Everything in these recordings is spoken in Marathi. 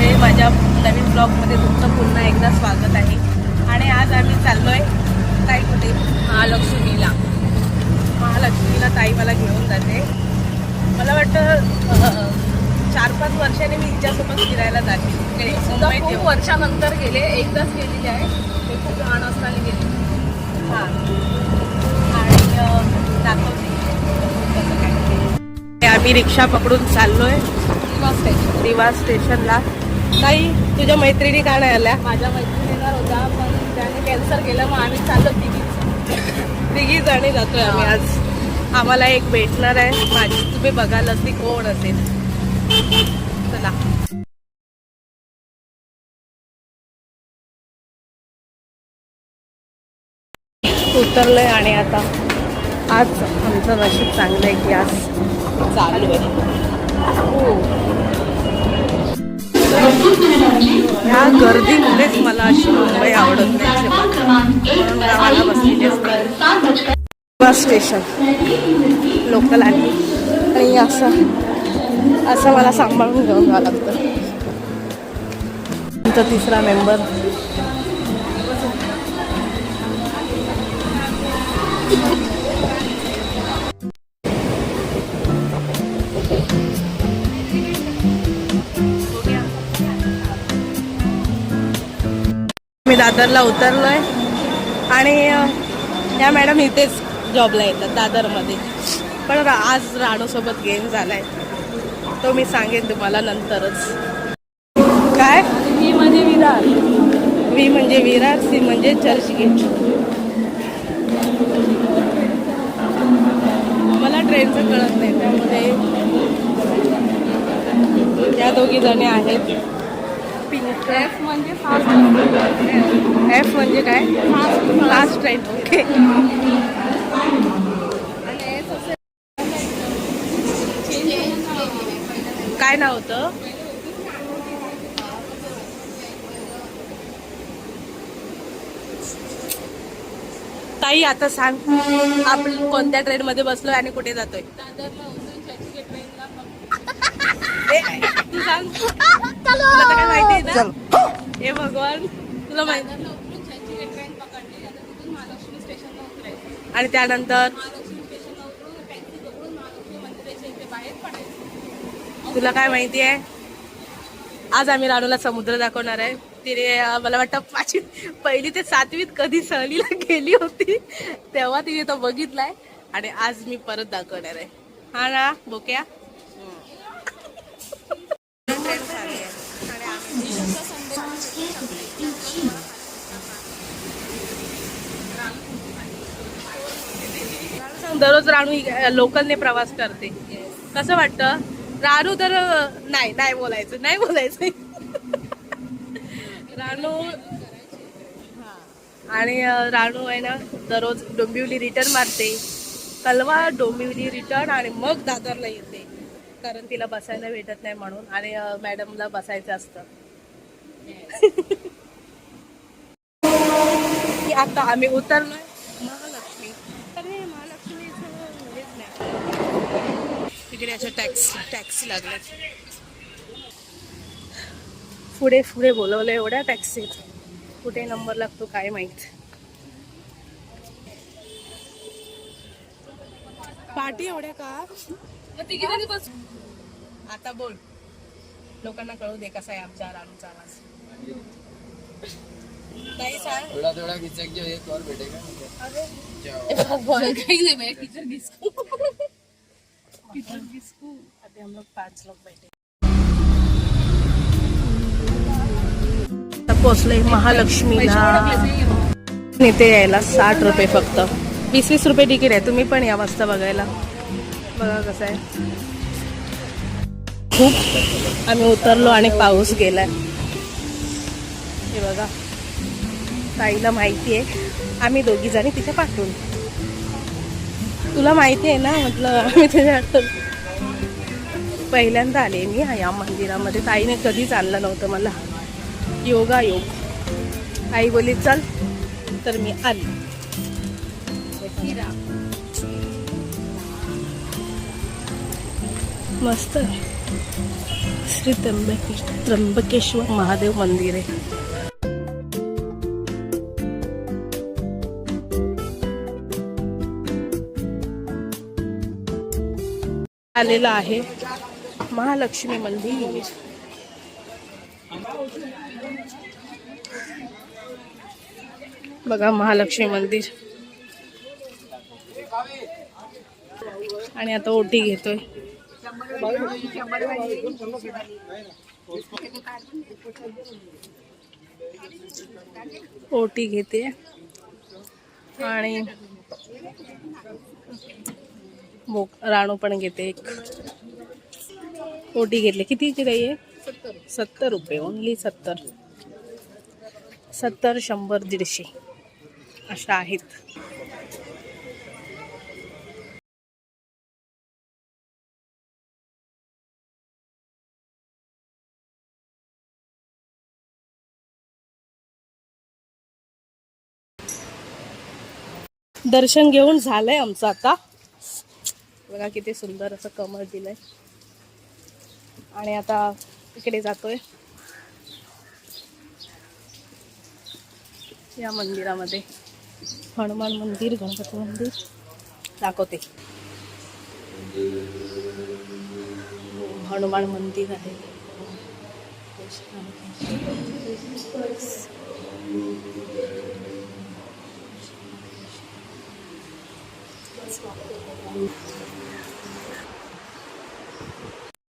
मंडळी माझ्या नवीन ब्लॉगमध्ये तुमचं पुन्हा एकदा स्वागत आहे. आणि आज आम्ही चाललोय ताई कुठे? महालक्ष्मीला. महालक्ष्मीला ताई मला घेऊन जाते. मला वाटतं चार पाच वर्षांनी मी हिच्यासोबत फिरायला जाते. खूप. वर्षानंतर गेले एकदाच गेलेले आहे. ते खूप लहान असताना गेले. हां. आणि दाखवते. काय. आम्ही रिक्षा पकडून चाललोय. किंवा स्टेशन. दिवा स्टेशनला. ताई तुझ्या मैत्रिणी का नाही आल्या? माझ्या मैत्रिणी येणार होता पण त्याने कॅन्सल केलं मग आम्ही चाललो तिघीच तिघी जणी जातोय आम्ही आज. आम्हाला एक भेटणार आहे. माझी तुम्ही बघाल ती कोण असेल. चला. उतरलोय आणि आता आज आमचं नशीब चांगलं आहे की आज चालू आहे. हो. ह्या गर्दीमुळेच मला अशी मुंबई आवडत नाही बसलेली बस स्टेशन. लोकल आणि आणि असं असं मला सांभाळून घेऊन जावं लागतं. आमचा तिसरा मेंबर मी दादरला उतरलोय. आणि अ, या मॅडम इथेच जॉबला येतात दादरमध्ये. पण आज राणूसोबत गेम झालाय. तो मी सांगेन तुम्हाला नंतरच. काय? मी म्हणजे विरार. व्ही म्हणजे विरार सी म्हणजे चर्चगेट. मला ट्रेनचं कळत नाही त्यामुळे. या दोघी जणी आहेत. पिंक एफ म्हणजे फास्ट एफ म्हणजे काय? लास्ट ट्रेन ओके काय नाव होतं? ताई आता सांग. आपण कोणत्या ट्रेन मध्ये बसलोय आणि कुठे जातोय? ए, तू सांग. तुला तर काय माहिती आहे ना? हे भगवान तुला माहिती आणि त्यानंतर? तुला काय माहिती आहे? आज आम्ही राणूला समुद्र दाखवणार आहे. तिने अं, मला वाटतं पाचवी पहिली ते सातवीत कधी सहलीला गेली होती तेव्हा तिने तो बघितलाय. आणि आज मी परत दाखवणार आहे. हा ना बोक्या? दररोज राणू लोकलने प्रवास करते. कसं वाटतं? राणू तर नाही नाही बोलायचं नाही बोलायचं. राणू हा. आणि राणू आहे ना दररोज डोंबिवली रिटर्न मारते. कलवा डोंबिवली रिटर्न आणि मग दादरला येते. कारण तिला बसायला भेटत नाही म्हणून आणि मॅडमला बसायचं असतं. की आता आम्ही उतरलोय महालक्ष्मी. अरे तिकडे अशा टॅक्सी टॅक्सी लागल्यात. पुढे पुढे बोलवलं एवढ्या टॅक्सीत. कुठे नंबर लागतो काय माहीत. पार्टी एवढ्या का? आता बोल. लोकांना कळू दे कसा आहे आमच्या राणूचा आवाज. थोड़ा थोड़ा खिसक जो एक और बैठेगा अरे. जाओ. काही नाही बाई, टीचर डिस्को अभी हम लोग पाच लोग बैठे. पोचलोय महालक्ष्मीला. इथे यायला साठ रुपये फक्त. वीस वीस रुपये तिकीट आहे. तुम्ही पण या मस्त बघायला. बघा कसं आहे. खूप आम्ही उतरलो आणि पाऊस गेलाय. हे बघा. ताईला माहिती आहे. आम्ही दोघी जणी तिथे पाठवून. तुला माहिती आहे ना म्हटलं आम्ही तुझ्या पहिल्यांदा आले मी या मंदिरामध्ये. ताईने कधीच आणलं नव्हतं मला. योगा योग. आई बोली चल तर मी आली. मस्त. श्री त्र्यंबकेश त्र्यंबकेश्वर महादेव मंदिर आहे. आलेलं आहे. महालक्ष्मी मंदिर. बघा महालक्ष्मी मंदिर. आणि आता ओटी घेतोय. ओटी घेते. आणि बोक राणू पण घेते एक. ओटी घेतली. किती काही आहे? सत्तर रुपये. ओनली सत्तर. सत्तर शंभर दीडशे. अशा आहेत. दर्शन घेऊन झालंय आमचं आता. बघा किती सुंदर असं कमळ दिलंय. आणि आता इकडे जातोय. या मंदिरामध्ये. हनुमान मंदिर गणपती मंदिर. दाखवते. हनुमान मंदिर आहे.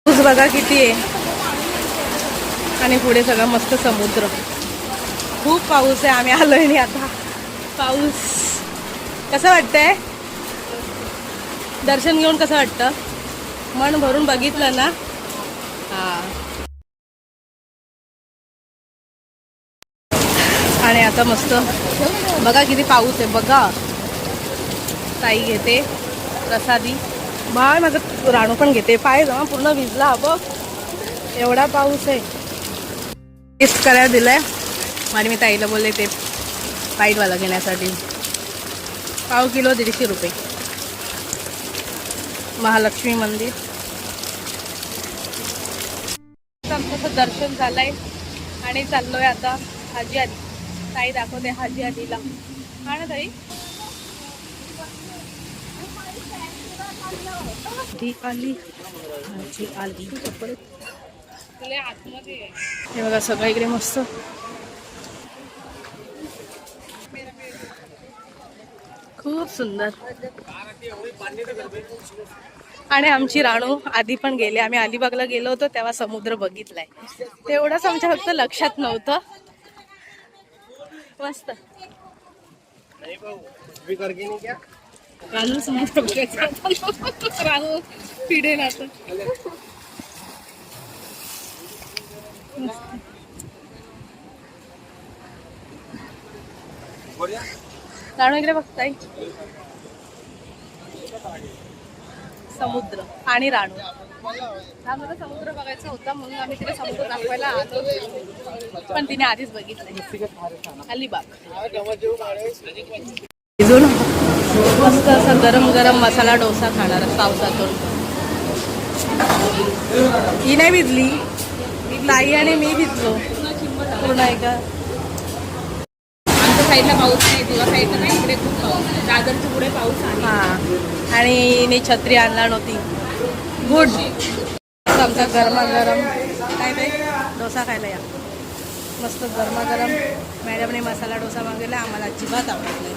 पाऊस बघा किती आहे. आणि पुढे सगळा मस्त समुद्र. खूप पाऊस आहे आम्ही आलोय नाही आता. पाऊस. कसं वाटतंय? दर्शन घेऊन कसं वाटतं? मन भरून बघितलं ना? आणि आता मस्त. बघा किती पाऊस आहे बघा. ताई घेते प्रसादी. बाय माझं राणू पण घेते. पाय ना पूर्ण भिजला बघ. एवढा पाऊस आहे. टेस्ट करायला दिलाय. आणि मी ताईला बोलले ते पाईटवाला घेण्यासाठी. पाव किलो दीडशे रुपये. महालक्ष्मी मंदिर. आमचं दर्शन झालंय. आणि चाललोय आता हाजी आधी. ताई दाखवते हाजी आधीला. हा ना ताई? ती आली. आली. हे बघा सगळं इकडे मस्त. खूप सुंदर. आणि आमची राणू आधी पण गेले. आम्ही अलिबागला गेलो होतो तेव्हा समुद्र बघितलाय. तेवढंच आमच्या फक्त लक्षात नव्हतं. मस्त. रानू समुद्र रानू होता. पिढे आता राणू इकडे बघताय? समुद्र आणि राणू. आम्हाला समुद्र बघायचा होता म्हणून आम्ही तिला समुद्र दाखवायला आलो. पण तिने आधीच बघितलं अलिबाग. मस्त असा गरम गरम मसाला डोसा खाणार पावसातून. ही नाही भिजली. ताई आणि मी भिजलो. पूर्ण आहे का? आमच्या साईडला पाऊस नाही तुझ्या साईडला नाही इकडे खूप पाऊस दादरच्या पुढे पाऊस आहे. हा. आणि छत्री आणला नव्हती. गुड. आमचा गरमागरम. काय ते डोसा खायला या. मस्त गरमागरम. मॅडमने मसाला डोसा मागवला आम्हाला अजिबात आवडत नाही.